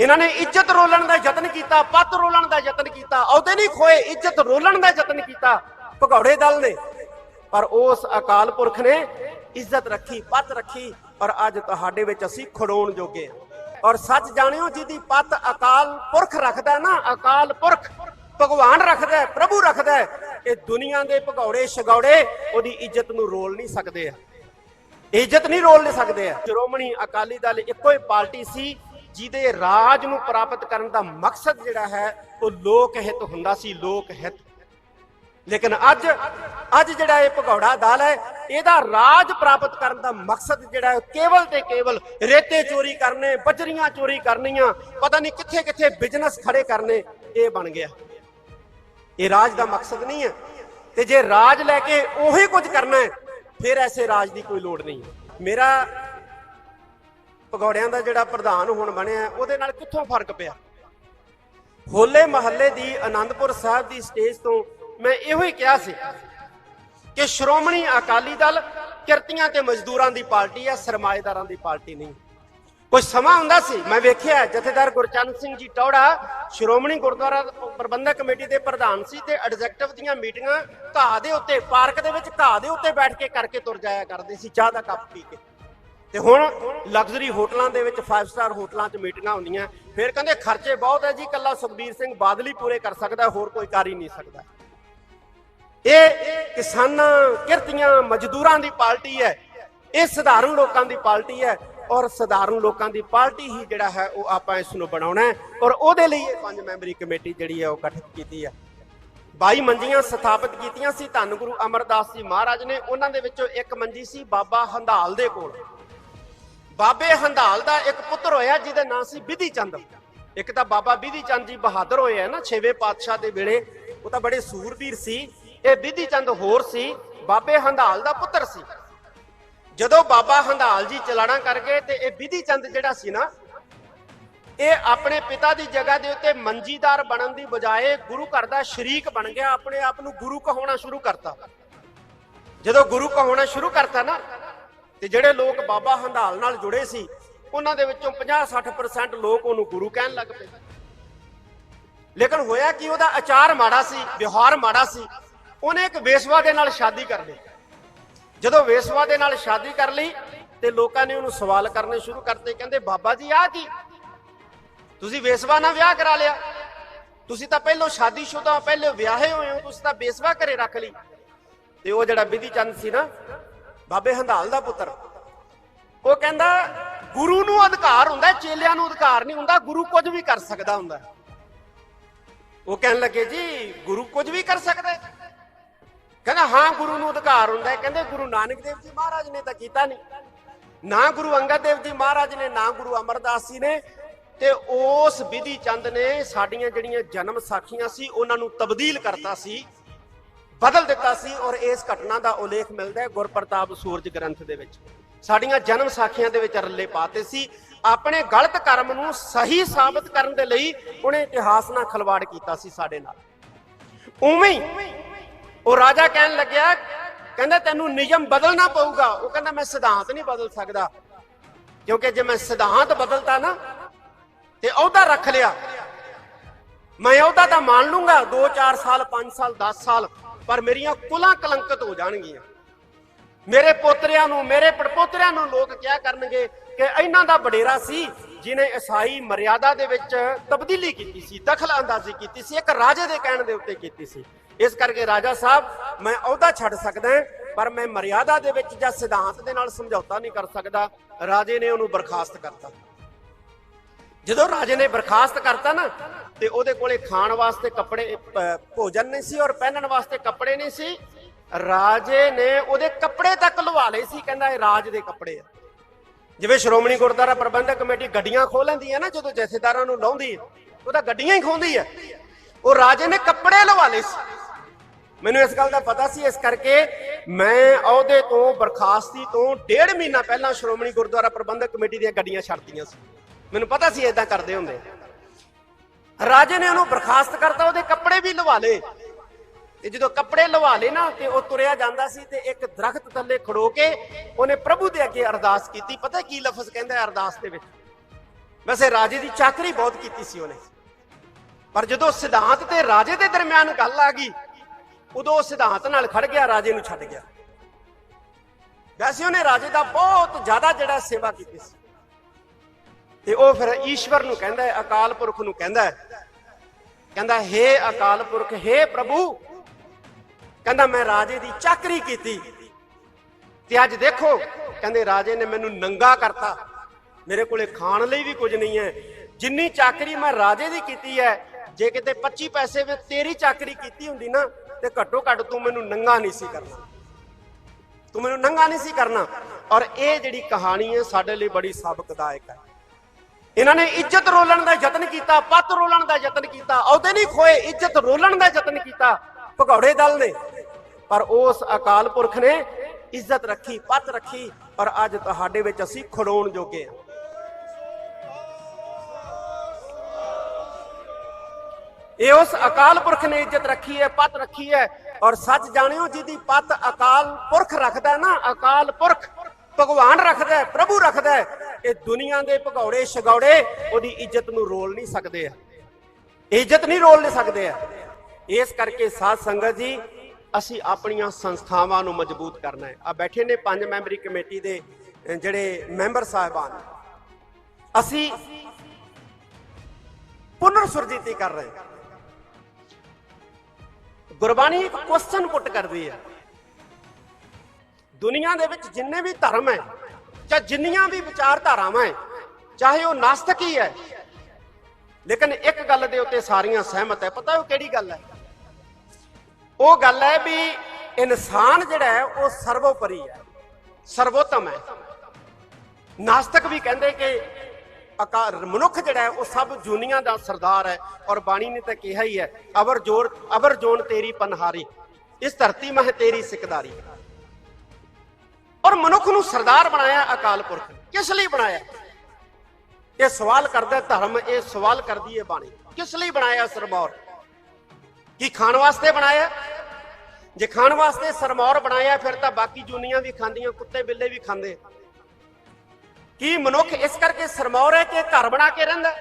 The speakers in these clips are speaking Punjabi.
ਇਹਨਾਂ ਨੇ ਇੱਜ਼ਤ ਰੋਲਣ ਦਾ ਯਤਨ ਕੀਤਾ ਪੱਤ ਰੋਲਣ ਦਾ ਯਤਨ ਕੀਤਾ, ਅਹੁਦੇ ਨਹੀਂ ਖੋਏ, ਇੱਜ਼ਤ ਰੋਲਣ ਦਾ ਯਤਨ ਕੀਤਾ, ਭਗੌੜੇ ਦਲ ਨੇ। ਪਰ ਉਸ ਅਕਾਲ ਪੁਰਖ ਨੇ ਇੱਜ਼ਤ ਰੱਖੀ ਪੱਤ ਰੱਖੀ ਔਰ ਅੱਜ ਤੁਹਾਡੇ ਵਿੱਚ ਅਸੀਂ ਖੜੋਣ ਜੋਗੇ ਹਾਂ। ਔਰ ਸੱਚ ਜਾਣਿਓ, ਜਿਹਦੀ ਪੱਤ ਅਕਾਲ ਪੁਰਖ ਰੱਖਦਾ ਨਾ, ਅਕਾਲ ਪੁਰਖ ਭਗਵਾਨ ਰੱਖਦਾ ਪ੍ਰਭੂ ਰੱਖਦਾ ਇਹ ਦੁਨੀਆ ਦੇ ਭਗੌੜੇ ਸ਼ਗੌੜੇ ਉਹਦੀ ਇੱਜ਼ਤ ਨੂੰ ਰੋਲ ਨਹੀਂ ਸਕਦੇ ਆ। ਇੱਜ਼ਤ ਨਹੀਂ ਰੋਲ ਲੈ ਸਕਦੇ ਆ। ਸ਼੍ਰੋਮਣੀ ਅਕਾਲੀ ਦਲ ਇੱਕੋ ਹੀ ਪਾਰਟੀ ਸੀ ਜਿਹਦੇ ਰਾਜ ਨੂੰ ਪ੍ਰਾਪਤ ਕਰਨ ਦਾ ਮਕਸਦ ਜਿਹੜਾ ਹੈ, ਉਹ ਲੋਕ ਹਿੱਤ ਹੁੰਦਾ ਸੀ, ਲੋਕ ਹਿੱਤ। ਲੇਕਿਨ ਅੱਜ ਅੱਜ ਜਿਹੜਾ ਇਹ ਭਗੌੜਾ ਦਲ ਹੈ, ਇਹਦਾ ਰਾਜ ਪ੍ਰਾਪਤ ਕਰਨ ਦਾ ਮਕਸਦ ਜਿਹੜਾ ਹੈ ਕੇਵਲ ਤੇ ਕੇਵਲ ਰੇਤੇ ਚੋਰੀ ਕਰਨੇ, ਬਜਰੀਆਂ ਚੋਰੀ ਕਰਨੀਆਂ, ਪਤਾ ਨਹੀਂ ਕਿੱਥੇ ਕਿੱਥੇ ਬਿਜ਼ਨਸ ਖੜੇ ਕਰਨੇ, ਇਹ ਬਣ ਗਿਆ। ਇਹ ਰਾਜ ਦਾ ਮਕਸਦ ਨਹੀਂ ਹੈ। ਤੇ ਜੇ ਰਾਜ ਲੈ ਕੇ ਉਹੀ ਕੁਝ ਕਰਨਾ ਹੈ, ਫਿਰ ਐਸੇ ਰਾਜ ਦੀ ਕੋਈ ਲੋੜ ਨਹੀਂ। ਮੇਰਾ ਭਗੌੜਿਆਂ ਦਾ ਜਿਹੜਾ ਪ੍ਰਧਾਨ ਹੁਣ ਬਣਿਆ, ਉਹਦੇ ਨਾਲ ਕਿੱਥੋਂ ਫ਼ਰਕ ਪਿਆ? ਹੋਲੇ ਮਹੱਲੇ ਦੀ ਆਨੰਦਪੁਰ ਸਾਹਿਬ ਦੀ ਸਟੇਜ ਤੋਂ ਮੈਂ ਇਹੋ ਹੀ ਕਿਹਾ ਸੀ ਕਿ ਸ਼੍ਰੋਮਣੀ ਅਕਾਲੀ ਦਲ ਕਿਰਤੀਆਂ ਤੇ ਮਜ਼ਦੂਰਾਂ ਦੀ ਪਾਰਟੀ ਹੈ ਸਰਮਾਏਦਾਰਾਂ ਦੀ ਪਾਰਟੀ ਨਹੀਂ। ਕੋਈ ਸਮਾਂ ਹੁੰਦਾ ਸੀ? ਮੈਂ ਵੇਖਿਆ, ਜਥੇਦਾਰ ਗੁਰਚਰਨ ਸਿੰਘ ਜੀ ਟੌੜਾ ਸ਼੍ਰੋਮਣੀ ਗੁਰਦੁਆਰਾ ਪ੍ਰਬੰਧਕ ਕਮੇਟੀ ਦੇ ਪ੍ਰਧਾਨ ਸੀ ਤੇ ਐਗਜ਼ੈਕਟਿਵ ਦੀਆਂ ਮੀਟਿੰਗਾਂ ਘਾਹ ਦੇ ਉੱਤੇ, ਪਾਰਕ ਦੇ ਵਿੱਚ ਘਾਹ ਦੇ ਉੱਤੇ ਬੈਠ ਕੇ ਕਰਕੇ ਤੁਰ ਜਾਇਆ ਕਰਦੇ ਸੀ, ਚਾਹ ਦਾ ਕੱਪ ਪੀ ਕੇ। ਤੇ ਹੁਣ ਲਗਜ਼ਰੀ ਹੋਟਲਾਂ ਦੇ ਵਿੱਚ 5 ਸਟਾਰ ਹੋਟਲਾਂ 'ਚ ਮੀਟਿੰਗਾਂ ਹੁੰਦੀਆਂ। ਫਿਰ ਕਹਿੰਦੇ ਖਰਚੇ ਬਹੁਤ ਹੈ ਜੀ ਕੱਲਾ ਸੁਖਬੀਰ ਸਿੰਘ ਬਾਦਲ ਹੀ ਪੂਰੇ ਕਰ ਸਕਦਾ, ਹੋਰ ਕੋਈ ਕਰ ਹੀ ਨਹੀਂ ਸਕਦਾ। ਇਹ ਕਿਸਾਨਾਂ, ਕਿਰਤੀਆਂ, ਮਜ਼ਦੂਰਾਂ ਦੀ ਪਾਰਟੀ ਹੈ। ਇਹ ਸਧਾਰਨ ਲੋਕਾਂ ਦੀ ਪਾਰਟੀ ਹੈ ਔਰ ਸਧਾਰਨ ਲੋਕਾਂ ਦੀ ਪਾਰਟੀ ਹੀ ਜਿਹੜਾ ਹੈ ਉਹ ਆਪਾਂ ਇਸ ਨੂੰ ਬਣਾਉਣਾ ਹੈ ਔਰ ਉਹਦੇ ਲਈ ਇਹ ਪੰਜ ਮੈਂਬਰੀ ਕਮੇਟੀ ਜਿਹੜੀ ਹੈ ਉਹ ਗਠਿਤ ਕੀਤੀ ਹੈ। 22 ਮੰਜੀਆਂ ਸਥਾਪਿਤ ਕੀਤੀਆਂ ਸੀ, ਧੰਨ ਗੁਰੂ ਅਮਰਦਾਸ ਜੀ ਮਹਾਰਾਜ ਨੇ। ਉਹਨਾਂ ਦੇ ਵਿੱਚੋਂ ਇੱਕ ਮੰਜੀ ਸੀ ਬਾਬਾ ਹੰਦਾਲ ਦੇ ਕੋਲ। ਬਾਬੇ ਹੰਦਾਲ ਦਾ ਇੱਕ ਪੁੱਤਰ ਹੋਇਆ, ਜਿਹਦਾ ਨਾਂ ਸੀ ਵਿਧੀ ਚੰਦ। ਇੱਕ ਤਾਂ ਬਾਬਾ ਵਿਧੀ ਚੰਦ ਜੀ ਬਹਾਦਰ ਹੋਏ ਆ ਨਾ, ਛੇਵੇਂ ਪਾਤਸ਼ਾਹ ਦੇ ਵੇਲੇ। ਉਹ ਤਾਂ ਬੜੇ ਸੂਰਬੀਰ ਸੀ। ਇਹ ਵਿਧੀ ਚੰਦ ਹੋਰ ਸੀ, ਬਾਬੇ ਹੰਦਾਲ ਦਾ ਪੁੱਤਰ ਸੀ। ਜਦੋਂ ਬਾਬਾ ਹੰਦਾਲ ਜੀ ਚਲਾਣਾ ਕਰ ਗਏ ਤੇ ਇਹ ਵਿਧੀ ਚੰਦ ਜਿਹੜਾ ਸੀ ਨਾ, ਇਹ ਆਪਣੇ ਪਿਤਾ ਦੀ ਜਗ੍ਹਾ ਦੇ ਉੱਤੇ ਮੰਜੀਦਾਰ ਬਣਨ ਦੀ ਬਜਾਏ ਗੁਰੂ ਘਰ ਦਾ ਸ਼ਰੀਕ ਬਣ ਗਿਆ, ਆਪਣੇ ਆਪ ਨੂੰ ਗੁਰੂ ਕਹਾਉਣਾ ਸ਼ੁਰੂ ਕਰਤਾ। ਜਦੋਂ ਗੁਰੂ ਕਹਾਉਣਾ ਸ਼ੁਰੂ ਕਰਤਾ ਨਾ ਤੇ ਜਿਹੜੇ ਲੋਕ ਬਾਬਾ ਹੰਦਾਲ ਨਾਲ ਜੁੜੇ ਸੀ, ਉਹਨਾਂ ਦੇ ਵਿੱਚੋਂ 50-60% ਲੋਕ ਉਹਨੂੰ ਗੁਰੂ ਕਹਿਣ ਲੱਗ ਪਏ। ਲੇਕਿਨ ਹੋਇਆ ਕਿ, ਉਹਦਾ ਆਚਾਰ ਮਾੜਾ ਸੀ, ਵਿਹਾਰ ਮਾੜਾ ਸੀ, ਉਹਨੇ ਇੱਕ ਵੇਸਵਾ ਦੇ ਨਾਲ ਸ਼ਾਦੀ ਕਰ ਲਈ। ਜਦੋਂ ਵੇਸਵਾ ਦੇ ਨਾਲ ਸ਼ਾਦੀ ਕਰ ਲਈ ਤੇ ਲੋਕਾਂ ਨੇ ਉਹਨੂੰ ਸਵਾਲ ਕਰਨੇ ਸ਼ੁਰੂ ਕਰਤੇ, ਕਹਿੰਦੇ, ਬਾਬਾ ਜੀ, ਆਹ ਕੀ? ਤੁਸੀਂ ਵੇਸਵਾ ਨਾਲ ਵਿਆਹ ਕਰਾ ਲਿਆ। ਤੁਸੀਂ ਤਾਂ ਪਹਿਲਾਂ ਸ਼ਾਦੀशुदा, ਪਹਿਲੇ ਵਿਆਹੇ ਹੋਏ ਹੋ, ਤੁਸੀਂ ਤਾਂ ਬੇਸਵਾ ਘਰੇ ਰੱਖ ਲਈ। ਤੇ ਉਹ ਜਿਹੜਾ ਵਿਧੀ ਚੰਦ ਸੀ ਨਾ ਬਾਬੇ ਹੰਦਾਲ ਦਾ ਪੁੱਤਰ। ਉਹ ਕਹਿੰਦਾ, ਗੁਰੂ ਨੂੰ ਅਧਿਕਾਰ ਹੁੰਦਾ ਚੇਲਿਆਂ ਨੂੰ ਅਧਿਕਾਰ ਨਹੀਂ ਹੁੰਦਾ, ਗੁਰੂ ਕੁਝ ਵੀ ਕਰ ਸਕਦਾ ਹੁੰਦਾ ਉਹ ਕਹਿਣ ਲੱਗੇ, ਜੀ, ਗੁਰੂ ਕੁਝ ਵੀ ਕਰ ਸਕਦਾ ਕਹਿੰਦਾ, ਹਾਂ, ਗੁਰੂ ਨੂੰ ਅਧਿਕਾਰ ਹੁੰਦਾ ਕਹਿੰਦੇ, ਗੁਰੂ ਨਾਨਕ ਦੇਵ ਜੀ ਮਹਾਰਾਜ ਨੇ ਤਾਂ ਕੀਤਾ ਨਹੀਂ। ਨਾ ਗੁਰੂ ਅੰਗਦ ਦੇਵ ਜੀ ਮਹਾਰਾਜ ਨੇ, ਨਾ ਗੁਰੂ ਅਮਰਦਾਸ ਜੀ ਨੇ। ਤੇ ਉਸ ਵਿਧੀ ਚੰਦ ਨੇ ਸਾਡੀਆਂ ਜਿਹੜੀਆਂ ਜਨਮ ਸਾਖੀਆਂ ਸੀ, ਉਹਨਾਂ ਨੂੰ ਤਬਦੀਲ ਕਰਤਾ ਸੀ। ਬਦਲ ਦਿੱਤਾ ਸੀ ਔਰ ਇਸ ਘਟਨਾ ਦਾ ਉਲੇਖ ਮਿਲਦਾ ਹੈ ਗੁਰਪ੍ਰਤਾਪ ਸੂਰਜ ਗ੍ਰੰਥ ਦੇ ਵਿੱਚ। ਸਾਡੀਆਂ ਜਨਮ ਸਾਖੀਆਂ ਦੇ ਵਿੱਚ ਰੱਲੇ ਪਾਤੇ ਸੀ। ਆਪਣੇ ਗਲਤ ਕਰਮ ਨੂੰ ਸਹੀ ਸਾਬਤ ਕਰਨ ਦੇ ਲਈ ਉਹਨੇ ਇਤਿਹਾਸ ਨਾਲ ਖਲਵਾੜ ਕੀਤਾ ਸੀ ਸਾਡੇ ਨਾਲ। ਉਵੇਂ ਹੀ ਉਹ ਰਾਜਾ ਕਹਿਣ ਲੱਗਿਆ, ਕਹਿੰਦਾ ਤੈਨੂੰ ਨਿਯਮ ਬਦਲਣਾ ਪਊਗਾ। ਉਹ ਕਹਿੰਦਾ ਮੈਂ ਸਿਧਾਂਤ ਨਹੀਂ ਬਦਲ ਸਕਦਾ। ਕਿਉਂਕਿ ਜੇ ਮੈਂ ਸਿਧਾਂਤ ਬਦਲਤਾ ਨਾ, ਤੇ ਅਹੁਦਾ ਰੱਖ ਲਿਆ। ਮੈਂ ਅਹੁਦਾ ਤਾਂ ਮੰਨ ਲੂੰਗਾ। 2 4 ਸਾਲ 5 ਸਾਲ 10 ਸਾਲ ਪਰ ਮੇਰੀਆਂ ਕੁਲਾਂ ਕਲੰਕਤ ਹੋ ਜਾਣਗੀਆਂ। ਮੇਰੇ ਪੋਤਰਿਆਂ ਨੂੰ, ਮੇਰੇ ਪੜਪੋਤਰਿਆਂ ਨੂੰ ਲੋਕ ਕਿਹਾ ਕਰਨਗੇ ਕਿ ਇਹਨਾਂ ਦਾ ਵਡੇਰਾ ਸੀ ਜਿਨੇ ਈਸਾਈ ਮਰਿਆਦਾ ਦੇ ਵਿੱਚ ਤਬਦੀਲੀ ਕੀਤੀ ਸੀ ਦਖਲ ਅੰਦਾਜ਼ੀ ਕੀਤੀ ਸੀ, ਇੱਕ ਰਾਜੇ ਦੇ ਕਹਿਣ ਦੇ ਉੱਤੇ ਕੀਤੀ ਸੀ। ਇਸ ਕਰਕੇ ਰਾਜਾ ਸਾਹਿਬ, ਮੈਂ ਅਹੁਦਾ ਛੱਡ ਸਕਦਾ ਪਰ ਮੈਂ ਮਰਿਆਦਾ ਦੇ ਵਿੱਚ ਜਾਂ ਸਿਧਾਂਤ ਦੇ ਨਾਲ ਸਮਝੌਤਾ ਨਹੀਂ ਕਰ ਸਕਦਾ। ਰਾਜੇ ਨੇ ਉਹਨੂੰ ਬਰਖਾਸਤ ਕਰਤਾ। ਜਦੋਂ ਰਾਜੇ ਨੇ ਬਰਖਾਸਤ ਕਰਤਾ ਨਾ ਤੇ ਉਹਦੇ ਕੋਲੇ ਖਾਣ ਵਾਸਤੇ ਕੱਪੜੇ ਭੋਜਨ ਨਹੀਂ ਸੀ ਔਰ ਪਹਿਨਣ ਵਾਸਤੇ ਕੱਪੜੇ ਨਹੀਂ ਸੀ। ਰਾਜੇ ਨੇ ਉਹਦੇ ਕੱਪੜੇ ਤੱਕ ਲਵਾ ਲਏ ਸੀ, ਕਹਿੰਦਾ ਇਹ ਰਾਜ ਦੇ ਕੱਪੜੇ ਆ। ਜਿਵੇਂ ਸ਼੍ਰੋਮਣੀ ਗੁਰਦੁਆਰਾ ਪ੍ਰਬੰਧਕ ਕਮੇਟੀ ਗੱਡੀਆਂ ਖੋਹ ਲੈਂਦੀ ਹੈ ਨਾ, ਜਦੋਂ ਜਥੇਦਾਰਾਂ ਨੂੰ ਲਾਉਂਦੀ ਹੈ, ਉਹ ਤਾਂ ਗੱਡੀਆਂ ਹੀ ਖੋਹਦੀ ਹੈ। ਉਹ ਰਾਜੇ ਨੇ ਕੱਪੜੇ ਲਵਾ ਲਏ ਸੀ। ਮੈਨੂੰ ਇਸ ਗੱਲ ਦਾ ਪਤਾ ਸੀ, ਇਸ ਕਰਕੇ ਮੈਂ ਅਹੁਦੇ ਤੋਂ, ਬਰਖਾਸਤੀ ਤੋਂ ਡੇਢ ਮਹੀਨਾ ਪਹਿਲਾਂ ਸ਼੍ਰੋਮਣੀ ਗੁਰਦੁਆਰਾ ਪ੍ਰਬੰਧਕ ਕਮੇਟੀ ਦੀਆਂ ਗੱਡੀਆਂ ਛੱਡਤੀਆਂ ਸੀ। ਮੈਨੂੰ ਪਤਾ ਸੀ ਇਦਾਂ ਕਰਦੇ ਹੁੰਦੇ ਰਾਜੇ ਨੇ ਉਹਨੂੰ ਬਰਖਾਸਤ ਕਰਤਾ, ਉਹਦੇ ਕੱਪੜੇ ਵੀ ਲਵਾ ਲਏ। ਤੇ ਜਦੋਂ ਕੱਪੜੇ ਲਵਾ ਲਏ ਨਾ, ਤੇ ਉਹ ਤੁਰਿਆ ਜਾਂਦਾ ਸੀ ਤੇ ਇੱਕ ਦਰਖਤ ਥੱਲੇ ਖੜੋ ਕੇ ਉਹਨੇ ਪ੍ਰਭੂ ਦੇ ਅੱਗੇ ਅਰਦਾਸ ਕੀਤੀ। ਪਤਾ ਕੀ ਲਫ਼ਜ਼ ਕਹਿੰਦਾ ਅਰਦਾਸ ਦੇ ਵਿੱਚ? ਵੈਸੇ ਰਾਜੇ ਦੀ ਚਾਕਰੀ ਬਹੁਤ ਕੀਤੀ ਸੀ ਉਹਨੇ। ਪਰ ਜਦੋਂ ਸਿਧਾਂਤ ਤੇ ਰਾਜੇ ਦੇ ਦਰਮਿਆਨ ਗੱਲ ਆ ਗਈ, ਉਦੋਂ ਉਹ ਸਿਧਾਂਤ ਨਾਲ ਖੜ ਗਿਆ, ਰਾਜੇ ਨੂੰ ਛੱਡ ਗਿਆ। ਵੈਸੇ ਉਹਨੇ ਰਾਜੇ ਦਾ ਬਹੁਤ ਜ਼ਿਆਦਾ ਜਿਹੜਾ ਸੇਵਾ ਕੀਤੀ ਸੀ। ਤੇ ਉਹ ਫਿਰ ਈਸ਼ਵਰ ਨੂੰ ਕਹਿੰਦਾ ਹੈ, ਅਕਾਲ ਪੁਰਖ ਨੂੰ ਕਹਿੰਦਾ ਹੈ ਕਹਿੰਦਾ, ਹੇ ਅਕਾਲ ਪੁਰਖ, ਹੇ ਪ੍ਰਭੂ। ਕਹਿੰਦਾ, ਮੈਂ ਰਾਜੇ ਦੀ ਚਾਕਰੀ ਕੀਤੀ ਤੇ ਅੱਜ ਦੇਖੋ, ਕਹਿੰਦੇ, ਰਾਜੇ ਨੇ ਮੈਨੂੰ ਨੰਗਾ ਕਰਤਾ। ਮੇਰੇ ਕੋਲੇ ਖਾਣ ਲਈ ਵੀ ਕੁਝ ਨਹੀਂ ਹੈ। ਜਿੰਨੀ ਚਾਕਰੀ ਮੈਂ ਰਾਜੇ ਦੀ ਕੀਤੀ ਹੈ, ਜੇ ਕਿਤੇ 25 ਪੈਸੇ ਵਿੱਚ ਤੇਰੀ ਚਾਕਰੀ ਕੀਤੀ ਹੁੰਦੀ ਨਾ, ਤੇ ਘੱਟੋ ਘੱਟ ਤੂੰ ਮੈਨੂੰ ਨੰਗਾ ਨਹੀਂ ਸੀ ਕਰਨਾ। ਤੂੰ ਮੈਨੂੰ ਨੰਗਾ ਨਹੀਂ ਸੀ ਕਰਨਾ। ਔਰ ਇਹ ਜਿਹੜੀ ਕਹਾਣੀ ਹੈ, ਸਾਡੇ ਲਈ ਬੜੀ ਸਾਬਕਦਾਇਕ ਹੈ। ਇਹਨਾਂ ਨੇ ਇੱਜ਼ਤ ਰੋਲਣ ਦਾ ਯਤਨ ਕੀਤਾ, ਪੱਤ ਰੋਲਣ ਦਾ ਯਤਨ ਕੀਤਾ ਉਹਦੇ ਨਹੀਂ ਖੋਏ, ਇੱਜ਼ਤ ਰੋਲਣ ਦਾ ਯਤਨ ਕੀਤਾ, ਭਗੌੜੇ ਦਲ ਨੇ। ਪਰ ਉਸ ਅਕਾਲ ਪੁਰਖ ਨੇ ਇੱਜ਼ਤ ਰੱਖੀ, ਪੱਤ ਰੱਖੀ ਔਰ ਅੱਜ ਤੁਹਾਡੇ ਵਿੱਚ ਅਸੀਂ ਖੜੋਣ ਜੋਗੇ ਹਾਂ। ਇਹ ਉਸ ਅਕਾਲ ਪੁਰਖ ਨੇ ਇੱਜ਼ਤ ਰੱਖੀ ਹੈ, ਪੱਤ ਰੱਖੀ ਹੈ, ਔਰ ਸੱਚ ਜਾਣਿਓ ਜਿਹਦੀ ਪੱਤ ਅਕਾਲ ਪੁਰਖ ਰੱਖਦਾ ਨਾ, ਅਕਾਲ ਪੁਰਖ ਭਗਵਾਨ ਰੱਖਦਾ ਪ੍ਰਭੂ ਰੱਖਦਾ ਇਹ ਦੁਨੀਆ ਦੇ ਭਗੌੜੇ ਸ਼ਗੌੜੇ ਉਹਦੀ ਇੱਜ਼ਤ ਨੂੰ ਰੋਲ ਨਹੀਂ ਸਕਦੇ ਆ। ਇੱਜ਼ਤ ਨਹੀਂ ਰੋਲ ਨਹੀਂ ਸਕਦੇ ਆ। ਇਸ ਕਰਕੇ ਸਾਧ ਸੰਗਤ ਜੀ, ਅਸੀਂ ਆਪਣੀਆਂ ਸੰਸਥਾਵਾਂ ਨੂੰ ਮਜ਼ਬੂਤ ਕਰਨਾ ਹੈ। ਆ ਬੈਠੇ ਨੇ ਪੰਜ ਮੈਂਬਰੀ ਕਮੇਟੀ ਦੇ ਜਿਹੜੇ ਮੈਂਬਰ ਸਾਹਿਬਾਨ। ਅਸੀਂ ਪੁਨਰ ਸੁਰਜੀਤੀ ਕਰ ਰਹੇ ਗੁਰਬਾਣੀ ਇੱਕ ਕੁਐਸਚਨ ਪੁੱਟ ਕਰਦੀ ਹੈ। ਦੁਨੀਆ ਦੇ ਵਿੱਚ ਜਿੰਨੇ ਵੀ ਧਰਮ ਹੈ ਜਾਂ ਜਿੰਨੀਆਂ ਵੀ ਵਿਚਾਰਧਾਰਾਵਾਂ ਹੈ ਚਾਹੇ ਉਹ ਨਾਸਤਕ ਹੀ ਹੈ ਲੇਕਿਨ ਇੱਕ ਗੱਲ ਦੇ ਉੱਤੇ ਸਾਰੀਆਂ ਸਹਿਮਤ ਹੈ ਪਤਾ ਉਹ ਕਿਹੜੀ ਗੱਲ ਹੈ ਉਹ ਗੱਲ ਹੈ ਵੀ ਇਨਸਾਨ ਜਿਹੜਾ ਹੈ ਉਹ ਸਰਵੋਪਰੀ ਹੈ ਸਰਵੋਤਮ ਹੈ ਨਾਸਤਕ ਵੀ ਕਹਿੰਦੇ ਕਿ ਆਕਾਰ ਮਨੁੱਖ ਜਿਹੜਾ ਹੈ ਉਹ ਸਭ ਜੂਨੀਆਂ ਦਾ ਸਰਦਾਰ ਹੈ ਔਰ ਬਾਣੀ ਨੇ ਤਾਂ ਕਿਹਾ ਹੀ ਹੈ ਅਵਰ ਜੋਰ, ਅਵਰ ਜੋਨ ਤੇਰੀ ਪਨਹਾਰੀ, ਇਸ ਧਰਤੀ ਮਹਿ ਤੇਰੀ ਸਿਕਦਾਰੀ। ਔਰ ਮਨੁੱਖ ਨੂੰ ਸਰਦਾਰ ਬਣਾਇਆ ਅਕਾਲ ਪੁਰਖ ਕਿਸ ਲਈ ਬਣਾਇਆ? ਇਹ ਸਵਾਲ ਕਰਦਾ ਧਰਮ ਇਹ ਸਵਾਲ ਕਰਦੀ ਹੈ ਬਾਣੀ। ਕਿਸ ਲਈ ਬਣਾਇਆ ਸਰਮੌਰ? ਕੀ ਖਾਣ ਵਾਸਤੇ ਬਣਾਇਆ? ਜੇ ਖਾਣ ਵਾਸਤੇ ਸਰਮੌਰ ਬਣਾਇਆ, ਫਿਰ ਤਾਂ ਬਾਕੀ ਜੂਨੀਆਂ ਵੀ ਖਾਂਦੀਆਂ, ਕੁੱਤੇ ਬਿੱਲੇ ਵੀ ਖਾਂਦੇ। ਕੀ ਮਨੁੱਖ ਇਸ ਕਰਕੇ ਸਰਮੌਰ ਹੈ ਕਿ ਘਰ ਬਣਾ ਕੇ ਰਹਿੰਦਾ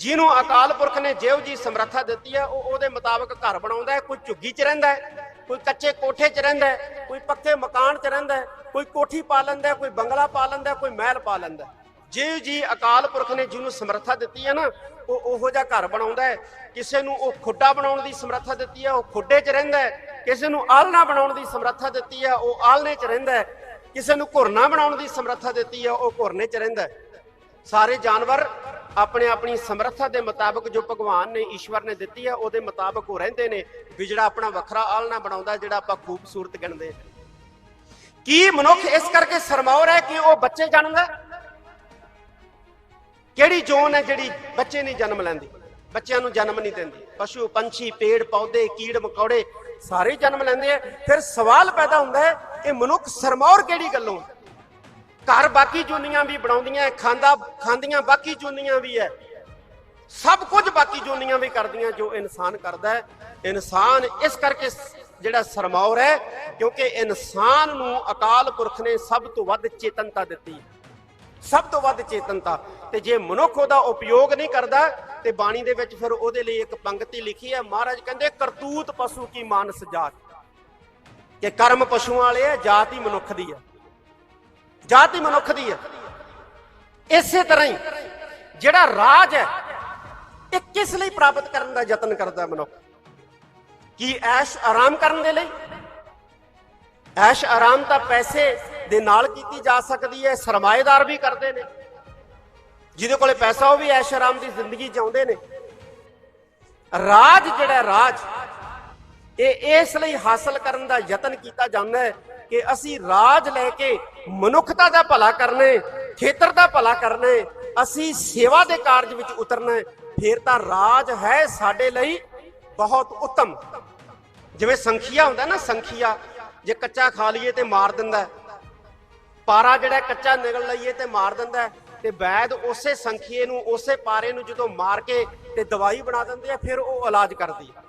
ਜਿਹਨੂੰ ਅਕਾਲ ਪੁਰਖ ਨੇ ਜਿਹੋ ਜੀ ਸਮਰੱਥਾ ਦਿੱਤੀ ਹੈ, ਉਹ ਉਹਦੇ ਮੁਤਾਬਕ ਘਰ ਬਣਾਉਂਦਾ ਹੈ, ਕੋਈ ਝੁੱਗੀ 'ਚ ਰਹਿੰਦਾ ਹੈ, ਕੋਈ ਕੱਚੇ ਕੋਠੇ 'ਚ ਰਹਿੰਦਾ ਹੈ ਕੋਈ ਪੱਕੇ ਮਕਾਨ 'ਚ ਰਹਿੰਦਾ ਕੋਈ ਕੋਠੀ ਪਾ ਲੈਂਦਾ ਕੋਈ ਬੰਗਲਾ ਪਾ ਲੈਂਦਾ ਕੋਈ ਮਹਿਲ ਪਾ ਲੈਂਦਾ ਜੇ ਜਿਹੋ ਜੀ ਅਕਾਲ ਪੁਰਖ ਨੇ ਜਿਹਨੂੰ ਸਮਰੱਥਾ ਦਿੱਤੀ ਹੈ ਨਾ, ਉਹ ਉਹੋ ਜਿਹਾ ਘਰ ਬਣਾਉਂਦਾ ਹੈ। ਕਿਸੇ ਨੂੰ ਉਹ ਖੁੱਡਾ ਬਣਾਉਣ ਦੀ ਸਮਰੱਥਾ ਦਿੱਤੀ ਹੈ, ਉਹ ਖੁੱਡੇ 'ਚ ਰਹਿੰਦਾ ਹੈ। ਕਿਸੇ ਨੂੰ ਆਲਣਾ ਬਣਾਉਣ ਦੀ ਸਮਰੱਥਾ ਦਿੱਤੀ ਹੈ, ਉਹ ਆਲਣੇ 'ਚ ਰਹਿੰਦਾ ਹੈ। ਕਿਸੇ ਨੂੰ ਘੁਰਨਾ ਬਣਾਉਣ ਦੀ ਸਮਰੱਥਾ ਦਿੱਤੀ ਹੈ, ਉਹ ਘੁਰਨੇ 'ਚ ਰਹਿੰਦਾ ਹੈ। ਸਾਰੇ ਜਾਨਵਰ ਆਪਣੇ ਆਪਣੀ ਸਮਰੱਥਾ ਦੇ ਮੁਤਾਬਕ ਜੋ ਭਗਵਾਨ ਨੇ, ਈਸ਼ਵਰ ਨੇ ਦਿੱਤੀ ਹੈ ਉਹਦੇ ਮੁਤਾਬਕ ਉਹ ਰਹਿੰਦੇ ਨੇ ਵੀ ਜਿਹੜਾ ਆਪਣਾ ਵੱਖਰਾ ਆਲਣਾ ਬਣਾਉਂਦਾ, ਜਿਹੜਾ ਆਪਾਂ ਖੂਬਸੂਰਤ ਗਿਣਦੇ ਹਾਂ। ਕੀ ਮਨੁੱਖ ਇਸ ਕਰਕੇ ਸਰਮੌਰ ਹੈ ਕਿ ਉਹ ਬੱਚੇ ਜਨਮਦਾ ਕਿਹੜੀ ਜੋਨ ਹੈ ਜਿਹੜੀ ਬੱਚੇ ਨਹੀਂ ਜਨਮ ਲੈਂਦੀ ਬੱਚਿਆਂ ਨੂੰ ਜਨਮ ਨਹੀਂ ਦਿੰਦੀ ਪਸ਼ੂ, ਪੰਛੀ, ਪੇੜ, ਪੌਦੇ, ਕੀੜ, ਮਕੌੜੇ ਸਾਰੇ ਜਨਮ ਲੈਂਦੇ ਆ ਫਿਰ ਸਵਾਲ ਪੈਦਾ ਹੁੰਦਾ ਹੈ ਕਿ ਮਨੁੱਖ ਸਰਮੌਰ ਕਿਹੜੀ ਗੱਲੋਂ ਹੈ? ਘਰ ਬਾਕੀ ਜੂਨੀਆਂ ਵੀ ਬਣਾਉਂਦੀਆਂ ਖਾਂਦਾ ਖਾਂਦੀਆਂ ਬਾਕੀ ਜੂਨੀਆਂ ਵੀ ਹੈ ਸਭ ਕੁਝ ਬਾਕੀ ਜੂਨੀਆਂ ਵੀ ਕਰਦੀਆਂ ਜੋ ਇਨਸਾਨ ਕਰਦਾ ਹੈ ਇਨਸਾਨ ਇਸ ਕਰਕੇ ਜਿਹੜਾ ਸਰਮੌਰ ਹੈ ਕਿਉਂਕਿ ਇਨਸਾਨ ਨੂੰ ਅਕਾਲ ਪੁਰਖ ਨੇ ਸਭ ਤੋਂ ਵੱਧ ਚੇਤਨਤਾ ਦਿੱਤੀ ਸਭ ਤੋਂ ਵੱਧ ਚੇਤਨਤਾ। ਤੇ ਜੇ ਮਨੁੱਖ ਉਹਦਾ ਉਪਯੋਗ ਨਹੀਂ ਕਰਦਾ, ਤੇ ਬਾਣੀ ਦੇ ਵਿੱਚ ਫਿਰ ਉਹਦੇ ਲਈ ਇੱਕ ਪੰਕਤੀ ਲਿਖੀ ਹੈ ਮਹਾਰਾਜ ਕਹਿੰਦੇ, ਕਰਤੂਤ ਪਸ਼ੂ ਕੀ ਮਾਨਸ ਜਾਤ? ਕਿ ਕਰਮ ਪਸ਼ੂਆਂ ਵਾਲੇ ਹੈ ਜਾਤ ਹੀ ਮਨੁੱਖ ਦੀ ਹੈ ਜਾਤ ਹੀ ਮਨੁੱਖ ਦੀ ਹੈ। ਇਸੇ ਤਰ੍ਹਾਂ ਹੀ ਜਿਹੜਾ ਰਾਜ ਹੈ, ਇਹ ਕਿਸ ਲਈ ਪ੍ਰਾਪਤ ਕਰਨ ਦਾ ਯਤਨ ਕਰਦਾ ਮਨੁੱਖ? ਕੀ ਐਸ਼ ਆਰਾਮ ਕਰਨ ਦੇ ਲਈ? ਐਸ਼ ਆਰਾਮ ਤਾਂ ਪੈਸੇ ਦੇ ਨਾਲ ਕੀਤੀ ਜਾ ਸਕਦੀ ਹੈ, ਸਰਮਾਏਦਾਰ ਵੀ ਕਰਦੇ ਨੇ। ਜਿਹਦੇ ਕੋਲੇ ਪੈਸਾ, ਉਹ ਵੀ ਐਸ਼ ਆਰਾਮ ਦੀ ਜ਼ਿੰਦਗੀ ਜਿਉਂਦੇ ਨੇ। ਰਾਜ ਜਿਹੜਾ ਰਾਜ, ਇਹ ਇਸ ਲਈ ਹਾਸਲ ਕਰਨ ਦਾ ਯਤਨ ਕੀਤਾ ਜਾਂਦਾ ਹੈ ਕਿ ਅਸੀਂ ਰਾਜ ਲੈ ਕੇ ਮਨੁੱਖਤਾ ਦਾ ਭਲਾ ਕਰਨੇ ਖੇਤਰ ਦਾ ਭਲਾ ਕਰਨਾ ਹੈ ਅਸੀਂ ਸੇਵਾ ਦੇ ਕਾਰਜ ਵਿੱਚ ਉਤਰਨਾ ਹੈ, ਫਿਰ ਤਾਂ ਰਾਜ ਹੈ ਸਾਡੇ ਲਈ ਬਹੁਤ ਉੱਤਮ। ਜਿਵੇਂ ਸੰਖੀਆ ਹੁੰਦਾ ਨਾ ਸੰਖੀਆ ਜੇ ਕੱਚਾ ਖਾ ਲਈਏ ਤੇ ਮਾਰ ਦਿੰਦਾ ਪਾਰਾ ਜਿਹੜਾ ਕੱਚਾ ਨਿਗਲ ਲਈਏ ਤੇ ਮਾਰ ਦਿੰਦਾ ਤੇ ਵੈਦ ਉਸੇ ਸੰਖੀਏ ਨੂੰ ਉਸੇ ਪਾਰੇ ਨੂੰ ਜਦੋਂ ਮਾਰ ਕੇ ਤੇ ਦਵਾਈ ਬਣਾ ਦਿੰਦੇ ਆ ਫਿਰ ਉਹ ਇਲਾਜ ਕਰਦੀ ਹੈ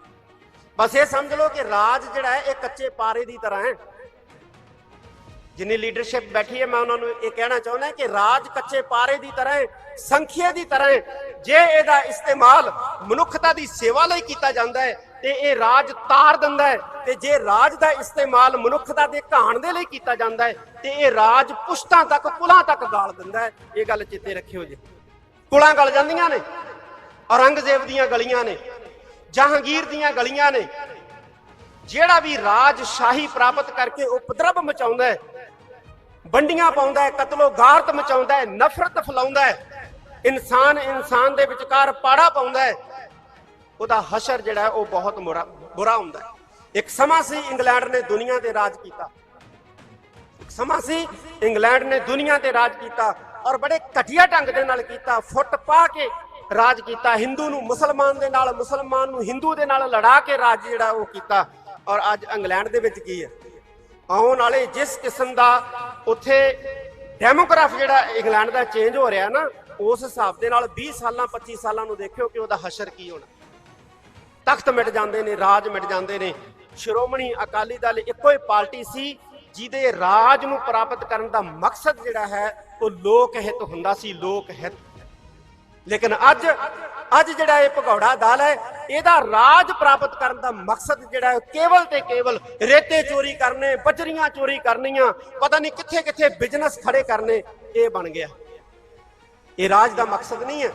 ਬਸ ਇਹ ਸਮਝ ਲਓ ਕਿ ਰਾਜ ਜਿਹੜਾ ਹੈ ਇਹ ਕੱਚੇ ਪਾਰੇ ਦੀ ਤਰ੍ਹਾਂ ਹੈ। ਜਿੰਨੀ ਲੀਡਰਸ਼ਿਪ ਬੈਠੀ ਹੈ ਮੈਂ ਉਹਨਾਂ ਨੂੰ ਇਹ ਕਹਿਣਾ ਚਾਹੁੰਦਾ ਕਿ ਰਾਜ ਕੱਚੇ ਪਾਰੇ ਦੀ ਤਰ੍ਹਾਂ ਹੈ, ਸੰਖਿਆ ਦੀ ਤਰ੍ਹਾਂ ਹੈ। ਜੇ ਇਹਦਾ ਇਸਤੇਮਾਲ ਮਨੁੱਖਤਾ ਦੀ ਸੇਵਾ ਲਈ ਕੀਤਾ ਜਾਂਦਾ ਹੈ ਤੇ ਇਹ ਰਾਜ ਤਾਰ ਦਿੰਦਾ ਹੈ ਤੇ ਜੇ ਰਾਜ ਦਾ ਇਸਤੇਮਾਲ ਮਨੁੱਖਤਾ ਦੇ ਘਾਣ ਦੇ ਲਈ ਕੀਤਾ ਜਾਂਦਾ ਹੈ ਤੇ ਇਹ ਰਾਜ ਪੁਸ਼ਤਾਂ ਤੱਕ ਪੁਲਾਂ ਤੱਕ ਗਾਲ ਦਿੰਦਾ ਹੈ ਇਹ ਗੱਲ ਚਿੱਤੇ ਰੱਖਿਓ ਜੀ ਪੁਲਾਂ ਗਲ ਜਾਂਦੀਆਂ ਨੇ ਔਰੰਗਜ਼ੇਬ ਦੀਆਂ ਗਲੀਆਂ ਨੇ ਜਹਾਂਗੀਰ ਦੀਆਂ ਗਲੀਆਂ ਨੇ ਜਿਹੜਾ ਵੀ ਰਾਜ ਸ਼ਾਹੀ ਪ੍ਰਾਪਤ ਕਰਕੇ ਉਪਦਰਵ ਮਚਾਉਂਦਾ ਹੈ ਵੰਡੀਆਂ ਪਾਉਂਦਾ ਹੈ, ਕਤਲੋ ਗਾਰਤ ਮਚਾਉਂਦਾ ਹੈ, ਨਫ਼ਰਤ ਫਲਾਉਂਦਾ ਹੈ। ਇਨਸਾਨ ਇਨਸਾਨ ਦੇ ਵਿਚਕਾਰ ਪਾੜਾ ਪਾਉਂਦਾ ਹੈ। ਉਹਦਾ ਹਸ਼ਰ ਜਿਹੜਾ ਹੈ, ਉਹ ਬਹੁਤ ਬੁਰਾ ਹੁੰਦਾ ਹੈ। ਇੱਕ ਸਮਾਂ ਸੀ ਇੰਗਲੈਂਡ ਨੇ ਦੁਨੀਆ ਤੇ ਰਾਜ ਕੀਤਾ। ਇੱਕ ਸਮਾਂ ਸੀ ਇੰਗਲੈਂਡ ਨੇ ਦੁਨੀਆ ਤੇ ਰਾਜ ਕੀਤਾ ਔਰ ਬੜੇ ਘਟੀਆ ਢੰਗ ਦੇ ਨਾਲ ਕੀਤਾ। ਫੁੱਟ ਪਾ ਕੇ ਰਾਜ ਕੀਤਾ। ਹਿੰਦੂ ਨੂੰ ਮੁਸਲਮਾਨ ਦੇ ਨਾਲ, ਮੁਸਲਮਾਨ ਨੂੰ ਹਿੰਦੂ ਦੇ ਨਾਲ ਲੜਾ ਕੇ ਰਾਜ ਜਿਹੜਾ ਉਹ ਕੀਤਾ। ਔਰ ਅੱਜ ਇੰਗਲੈਂਡ ਦੇ ਵਿੱਚ ਕੀ ਹੈ? ਆਉਣ ਵਾਲੇ ਜਿਸ ਕਿਸਮ ਦਾ ਉੱਥੇ ਡੈਮੋਗ੍ਰਾਫ ਜਿਹੜਾ ਇੰਗਲੈਂਡ ਦਾ ਚੇਂਜ ਹੋ ਰਿਹਾ ਨਾ, ਉਸ ਹਿਸਾਬ ਦੇ ਨਾਲ 20 ਸਾਲਾਂ 25 ਸਾਲਾਂ ਨੂੰ ਦੇਖਿਓ ਕਿ ਉਹਦਾ ਹਸ਼ਰ ਕੀ ਹੋਣਾ। ਤਖਤ ਮਿਟ ਜਾਂਦੇ ਨੇ, ਰਾਜ ਮਿਟ ਜਾਂਦੇ ਨੇ। ਸ਼੍ਰੋਮਣੀ ਅਕਾਲੀ ਦਲ ਇੱਕੋ ਹੀ ਪਾਰਟੀ ਸੀ, ਜਿਹਦੇ ਰਾਜ ਨੂੰ ਪ੍ਰਾਪਤ ਕਰਨ ਦਾ ਮਕਸਦ ਜਿਹੜਾ ਹੈ, ਉਹ ਲੋਕ ਹਿੱਤ ਹੁੰਦਾ ਸੀ, ਲੋਕ ਹਿੱਤ ਲੇਕਿਨ ਅੱਜ ਅੱਜ ਜਿਹੜਾ ਇਹ ਭਗੌੜਾ ਦਲ ਹੈ, ਇਹਦਾ ਰਾਜ ਪ੍ਰਾਪਤ ਕਰਨ ਦਾ ਮਕਸਦ ਜਿਹੜਾ ਹੈ ਕੇਵਲ ਤੇ ਕੇਵਲ ਰੇਤੇ ਚੋਰੀ ਕਰਨੇ, ਬਜਰੀਆਂ ਚੋਰੀ ਕਰਨੀਆਂ, ਪਤਾ ਨਹੀਂ ਕਿੱਥੇ ਕਿੱਥੇ ਬਿਜ਼ਨਸ ਖੜੇ ਕਰਨੇ, ਇਹ ਬਣ ਗਿਆ। ਇਹ ਰਾਜ ਦਾ ਮਕਸਦ ਨਹੀਂ ਹੈ।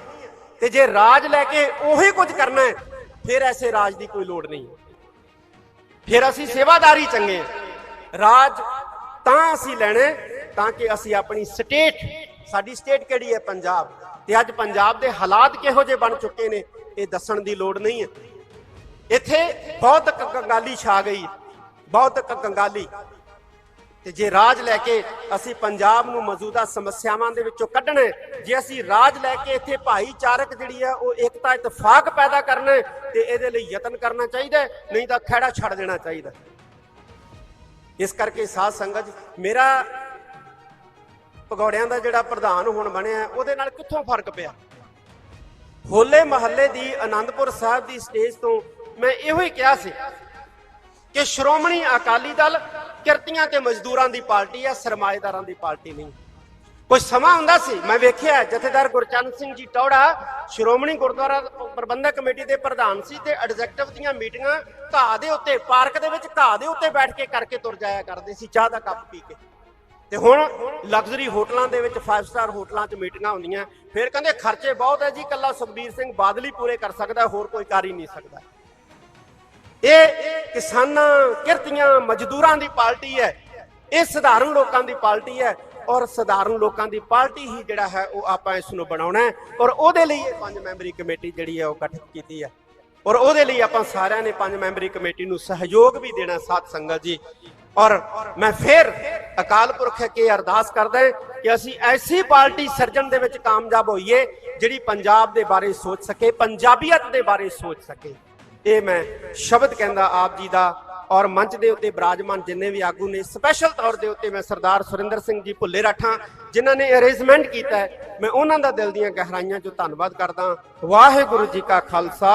ਤੇ ਜੇ ਰਾਜ ਲੈ ਕੇ ਉਹੀ ਕੁਝ ਕਰਨਾ ਹੈ, ਫਿਰ ਐਸੇ ਰਾਜ ਦੀ ਕੋਈ ਲੋੜ ਨਹੀਂ। ਫਿਰ ਅਸੀਂ ਸੇਵਾਦਾਰੀ ਚੰਗੇ ਰਾਜ ਤਾਂ ਅਸੀਂ ਲੈਣੇ ਤਾਂ ਕਿ ਅਸੀਂ ਆਪਣੀ ਸਟੇਟ ਸਾਡੀ ਸਟੇਟ ਕਿਹੜੀ ਹੈ? ਪੰਜਾਬ। ਤੇ ਅੱਜ ਪੰਜਾਬ ਦੇ ਹਾਲਾਤ ਕਿਹੋ ਜਿਹੇ ਬਣ ਚੁੱਕੇ ਨੇ ਇਹ ਦੱਸਣ ਦੀ ਲੋੜ ਨਹੀਂ ਹੈ। ਇੱਥੇ ਬਹੁਤ ਕੰਗਾਲੀ ਛਾ ਗਈ ਬਹੁਤ ਕੰਗਾਲੀ ਤੇ ਜੇ ਰਾਜ ਲੈ ਕੇ ਅਸੀਂ ਪੰਜਾਬ ਨੂੰ ਮੌਜੂਦਾ ਸਮੱਸਿਆਵਾਂ ਦੇ ਵਿੱਚੋਂ ਕੱਢਣਾ ਜੇ ਅਸੀਂ ਰਾਜ ਲੈ ਕੇ ਇੱਥੇ ਭਾਈਚਾਰਕ ਜਿਹੜੀ ਹੈ ਉਹ ਏਕਤਾ ਇਤਫਾਕ ਪੈਦਾ ਕਰਨਾ ਹੈ, ਤੇ ਇਹਦੇ ਲਈ ਯਤਨ ਕਰਨਾ ਚਾਹੀਦਾ ਨਹੀਂ ਤਾਂ ਖਹਿੜਾ ਛੱਡ ਦੇਣਾ ਚਾਹੀਦਾ ਇਸ ਕਰਕੇ ਸਾਧ ਸੰਗਤ ਮੇਰਾ ਪਕੌੜਿਆਂ ਦਾ ਜਿਹੜਾ ਪ੍ਰਧਾਨ ਹੁਣ ਬਣਿਆ, ਉਹਦੇ ਨਾਲ ਕਿੱਥੋਂ ਫ਼ਰਕ ਪਿਆ? ਹੋਲੇ ਮਹੱਲੇ ਦੀ ਆਨੰਦਪੁਰ ਸਾਹਿਬ ਦੀ ਸਟੇਜ ਤੋਂ ਮੈਂ ਇਹੋ ਹੀ ਕਿਹਾ ਸੀ ਕਿ ਸ਼੍ਰੋਮਣੀ ਅਕਾਲੀ ਦਲ ਕਿਰਤੀਆਂ ਤੇ ਮਜ਼ਦੂਰਾਂ ਦੀ ਪਾਰਟੀ ਹੈ ਸਰਮਾਏਦਾਰਾਂ ਦੀ ਪਾਰਟੀ ਨਹੀਂ। ਕੋਈ ਸਮਾਂ ਹੁੰਦਾ ਸੀ, ਮੈਂ ਵੇਖਿਆ, ਜਥੇਦਾਰ ਗੁਰਚਰਨ ਸਿੰਘ ਜੀ ਟੌੜਾ ਸ਼੍ਰੋਮਣੀ ਗੁਰਦੁਆਰਾ ਪ੍ਰਬੰਧਕ ਕਮੇਟੀ ਦੇ ਪ੍ਰਧਾਨ ਸੀ ਤੇ ਐਗਜ਼ੈਕਟਿਵ ਦੀਆਂ ਮੀਟਿੰਗਾਂ ਘਾਹ ਦੇ ਉੱਤੇ, ਪਾਰਕ ਦੇ ਵਿੱਚ ਘਾਹ ਦੇ ਉੱਤੇ ਬੈਠ ਕੇ ਕਰਕੇ ਤੁਰ ਜਾਇਆ ਕਰਦੇ ਸੀ, ਚਾਹ ਦਾ ਕੱਪ ਪੀ ਕੇ। ਤੇ ਹੁਣ ਲਗਜ਼ਰੀ ਹੋਟਲਾਂ ਦੇ ਵਿੱਚ 5 ਸਟਾਰ ਹੋਟਲਾਂ 'ਚ ਮੀਟਿੰਗਾਂ ਹੁੰਦੀਆਂ। ਫਿਰ ਕਹਿੰਦੇ ਖਰਚੇ ਬਹੁਤ ਹੈ ਜੀ ਕੱਲਾ ਸੁਖਬੀਰ ਸਿੰਘ ਬਾਦਲ ਹੀ ਪੂਰੇ ਕਰ ਸਕਦਾ ਹੋਰ ਕੋਈ ਕਰ ਹੀ ਨਹੀਂ ਸਕਦਾ। ਇਹ ਕਿਸਾਨਾਂ ਕਿਰਤੀਆਂ ਮਜ਼ਦੂਰਾਂ ਦੀ ਪਾਰਟੀ ਹੈ, ਇਹ ਸਧਾਰਨ ਲੋਕਾਂ ਦੀ ਪਾਰਟੀ ਹੈ ਔਰ ਸਧਾਰਨ ਲੋਕਾਂ ਦੀ ਪਾਰਟੀ ਹੀ ਜਿਹੜਾ ਹੈ ਉਹ ਆਪਾਂ ਇਸ ਨੂੰ ਬਣਾਉਣਾ ਹੈ ਔਰ ਉਹਦੇ ਲਈ ਇਹ ਪੰਜ ਮੈਂਬਰੀ ਕਮੇਟੀ ਜਿਹੜੀ ਹੈ ਉਹ ਗਠਿਤ ਕੀਤੀ ਹੈ। ਔਰ ਉਹਦੇ ਲਈ ਆਪਾਂ ਸਾਰਿਆਂ ਨੇ ਪੰਜ ਮੈਂਬਰੀ ਕਮੇਟੀ ਨੂੰ ਸਹਿਯੋਗ ਵੀ ਦੇਣਾ ਸਾਥ ਸੰਗਤ ਜੀ। ਔਰ ਮੈਂ ਫਿਰ ਅਕਾਲ ਪੁਰਖ ਅੱਗੇ ਅਰਦਾਸ ਕਰਦਾ ਹੈ ਕਿ ਅਸੀਂ ਐਸੀ ਪਾਰਟੀ ਸਿਰਜਣ ਦੇ ਵਿੱਚ ਕਾਮਯਾਬ ਹੋਈਏ ਜਿਹੜੀ ਪੰਜਾਬ ਦੇ ਬਾਰੇ ਸੋਚ ਸਕੇ, ਪੰਜਾਬੀਅਤ ਦੇ ਬਾਰੇ ਸੋਚ ਸਕੇ। ਇਹ ਮੈਂ ਸ਼ਬਦ ਕਹਿੰਦਾ ਆਪ ਜੀ ਦਾ ਔਰ ਮੰਚ ਦੇ ਉੱਤੇ ਬਰਾਜਮਾਨ ਜਿੰਨੇ ਵੀ ਆਗੂ ਨੇ ਸਪੈਸ਼ਲ ਤੌਰ ਦੇ ਉੱਤੇ ਮੈਂ ਸਰਦਾਰ ਸੁਰਿੰਦਰ ਸਿੰਘ ਜੀ ਭੁੱਲੇ ਰਾਠਾਂ ਜਿਨ੍ਹਾਂ ਨੇ ਅਰੇਂਜਮੈਂਟ ਕੀਤਾ ਮੈਂ ਉਹਨਾਂ ਦਾ ਦਿਲ ਦੀਆਂ ਗਹਿਰਾਈਆਂ 'ਚੋਂ ਧੰਨਵਾਦ ਕਰਦਾ ਵਾਹਿਗੁਰੂ ਜੀ ਕਾ ਖਾਲਸਾ